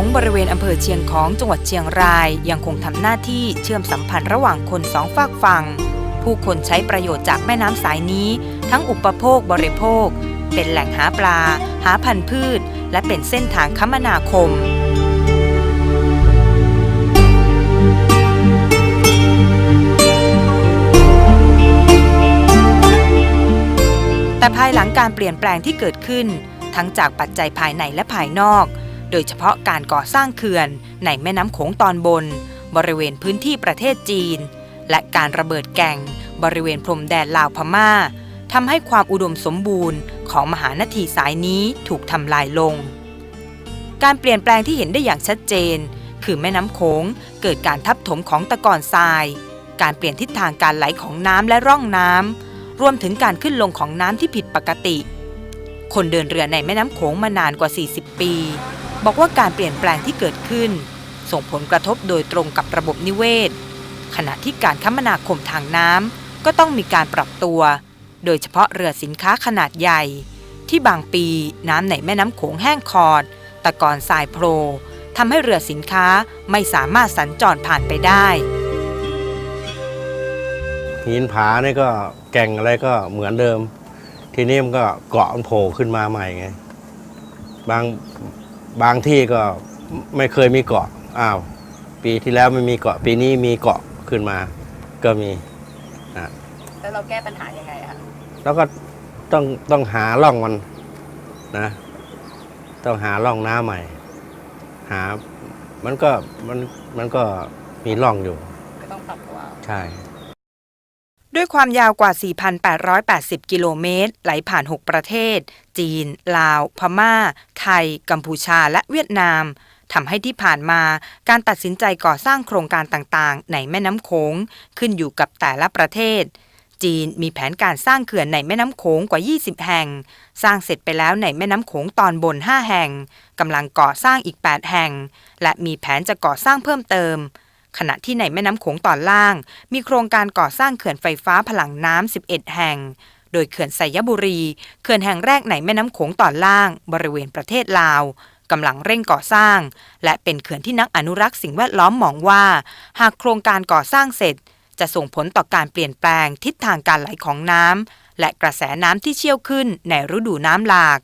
อำเภอเชียงของจังหวัดเชียงราย ยังคงทำหน้าที่เชื่อมสัมพันธ์ระหว่างคนสองฝากฝั่ง ผู้คนใช้ประโยชน์จากแม่น้ำสายนี้ ทั้งอุปโภคบริโภค เป็นแหล่งหาปลา หาพันธุ์พืช และเป็นเส้นทางคมนาคมแต่ภายหลังการเปลี่ยนแปลงที่เกิดขึ้น ทั้งจากปัจจัยภายในและภายนอก โดยเฉพาะการก่อสร้างเขื่อนในแม่น้ำโขงตอนบน บริเวณพื้นที่ประเทศจีน และการระเบิดแก่ง บริเวณพรมแดนลาวพม่าทำให้ความอุดมสมบูรณ์ของมหานาทีสายนี้ถูกทำลายลง การเปลี่ยนแปลงที่เห็นได้อย่างชัดเจน คือแม่น้ำโขงเกิดการทับถมของตะกอนทราย การเปลี่ยนทิศทางการไหลของน้ำและร่องน้ำรวมถึงการขึ้นลงของน้ำที่ผิดปกติ คนเดินเรือในแม่น้ำโขงมานานกว่า 40 ปี บอกว่าการเปลี่ยนแปลงที่เกิดขึ้น ส่งผลกระทบโดยตรงกับระบบนิเวศ ขณะที่การคมนาคมทางน้ำก็ต้องมีการปรับตัว โดยเฉพาะเรือสินค้าขนาดใหญ่ ที่บางปีน้ำในแม่น้ำโขงแห้งขอด ตะกอนทรายโพรทำให้เรือสินค้าไม่สามารถสัญจรผ่านไปได้ หินผาเนี่ยก็แก่งอะไรก็เหมือนเดิม ทีนี้มันก็เกาะมันโผล่ขึ้นมาใหม่ไง บาง บางที่ก็ไม่เคยมีเกาะอ้าวปีที่แล้วไม่มีเกาะปีนี้มีเกาะขึ้นมา ก็มีแล้วเราแก้ปัญหายังไงอะแล้วก็ต้องต้องหาร่องมันนะ ต้องหาร่องน้ำใหม่ หา มันก็มันมันก็มีร่องอยู่ ก็ต้องปรับตัวใช่ ด้วยความยาวกว่า 4,880 กิโลเมตร ไหลผ่าน 6 ประเทศ จีน ลาว พม่า ไทย กัมพูชา และเวียดนามทำให้ที่ผ่านมาการตัดสินใจก่อสร้างโครงการต่างๆ ในแม่น้ำโขงขึ้นอยู่กับแต่ละประเทศ จีนมีแผนการสร้างเขื่อนในแม่น้ำโขงกว่า 20 แห่ง สร้างเสร็จไปแล้วในแม่น้ำโขงตอนบน 5 แห่งกำลังก่อสร้างอีก 8 แห่ง และมีแผนจะก่อสร้างเพิ่มเติม ขณะที่ในแม่น้ำโขงตอนล่าง มีโครงการก่อสร้างเขื่อนไฟฟ้าพลังน้ำ 11 แห่ง โดยเขื่อนไสยบุรี เขื่อนแห่งแรกในแม่น้ำโขงตอนล่าง บริเวณประเทศลาวกำลังเร่งก่อสร้าง และเป็นเขื่อนที่นักอนุรักษ์สิ่งแวดล้อมมองว่า หากโครงการก่อสร้างเสร็จ จะส่งผลต่อการเปลี่ยนแปลงทิศทางการไหลของน้ำและกระแสน้ำที่เชี่ยวขึ้นในฤดูน้ำหลาก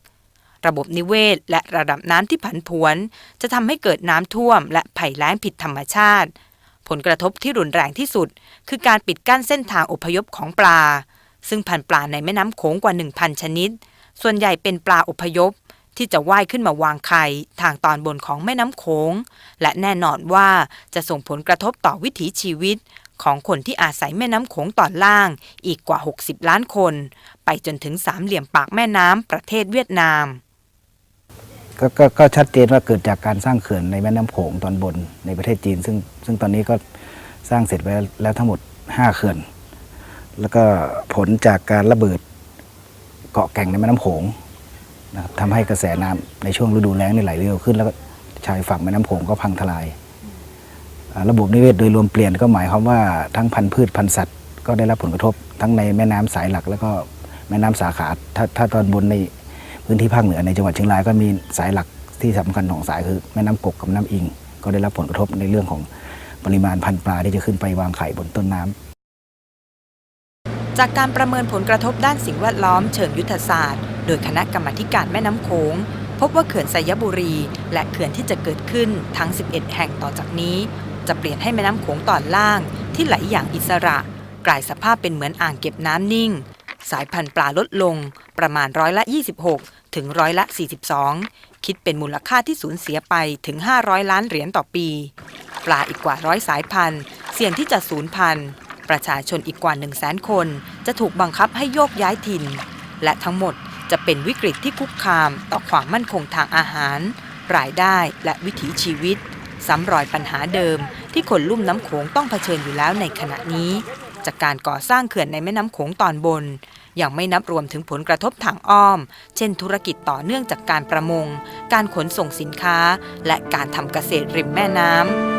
ระบบนิเวศและระดับน้ำที่ผันผวน จะทำให้เกิดน้ำท่วมและภัยแล้งผิดธรรมชาติ ผลกระทบที่รุนแรงที่สุด คือการปิดกั้นเส้นทางอพยพของปลา ซึ่งพันปลาในแม่น้ำโขงกว่า 1,000 ชนิด ส่วนใหญ่เป็นปลาอพยพ ที่จะว่ายขึ้นมาวางไข่ทางตอนบนของแม่น้ำโขง และแน่นอนว่าจะส่งผลกระทบต่อวิถีชีวิต ของคนที่อาศัยแม่น้ำโขงตอนล่างอีกกว่า 60 ล้านคน ไปจนถึงสามเหลี่ยมปากแม่น้ำประเทศเวียดนาม ก็ก็ก็ชัดเจนว่าเกิดจากการสร้างเขื่อนในแม่น้ำโขงตอนบนในประเทศจีน ซึ่งซึ่งตอนนี้ก็สร้างเสร็จไปแล้วทั้งหมด 5 เขื่อน แล้วก็ผลจากการระเบิดเกาะแก่งในแม่น้ำโขงนะครับทำให้กระแสน้ำในช่วงฤดูแล้งนี่ไหลเร็วขึ้น แล้วก็ชายฝั่งแม่น้ำโขงก็พังทลาย ระบบนิเวศโดยรวมเปลี่ยนก็หมายความว่าทั้งพันธุ์พืชพันธุ์สัตว์ก็ได้รับผลกระทบทั้งในแม่น้ำสายหลัก แล้วก็แม่น้ำสาขาถ้าถ้าตอนบนใน พื้นที่ภาคเหนือในจังหวัดเชียงรายก็มีสายหลักที่สำคัญของสายคือแม่น้ำกกกับแม่น้ำอิง ก็ได้รับผลกระทบในเรื่องของปริมาณพันธุ์ปลาที่จะขึ้นไปวางไข่บนต้นน้ำจากการประเมินผลกระทบด้านสิ่งแวดล้อมเชิงยุทธศาสตร์ โดยคณะกรรมการแม่น้ำโขงพบว่าเขื่อนไสยบุรี และเขื่อนที่จะเกิดขึ้นทั้ง 11 แห่งต่อจากนี้ จะเปลี่ยนให้แม่น้ำโขงตอนล่างที่ไหลอย่างอิสระ กลายสภาพเป็นเหมือนอ่างเก็บน้ำนิ่ง สายพันธุ์ปลาลดลงประมาณร้อยละ 26 ถึงร้อยละ 42 คิดเป็นมูลค่าที่สูญเสียไปถึง 500 ล้านเหรียญต่อปี ปลาอีกกว่าร้อยสายพันธุ์ เสี่ยงที่จะสูญพันธุ์ ประชาชนอีกกว่า 1 0 0 0 0แสนคน จะถูกบังคับให้โยกย้ายถิ่น และทั้งหมดจะเป็นวิกฤตที่คุกคามต่อความมั่นคงทางอาหาร รายได้และวิถีชีวิตซ้ำรอยปัญหาเดิมที่คนลุ่มน้ำโขงต้องเผชิญอยู่แล้วในขณะนี้ จากการก่อสร้างเขื่อนในแม่น้ำโขงตอนบน ยังไม่นับรวมถึงผลกระทบทางอ้อม เช่นธุรกิจต่อเนื่องจากการประมง การขนส่งสินค้า และการทำเกษตรริมแม่น้ำ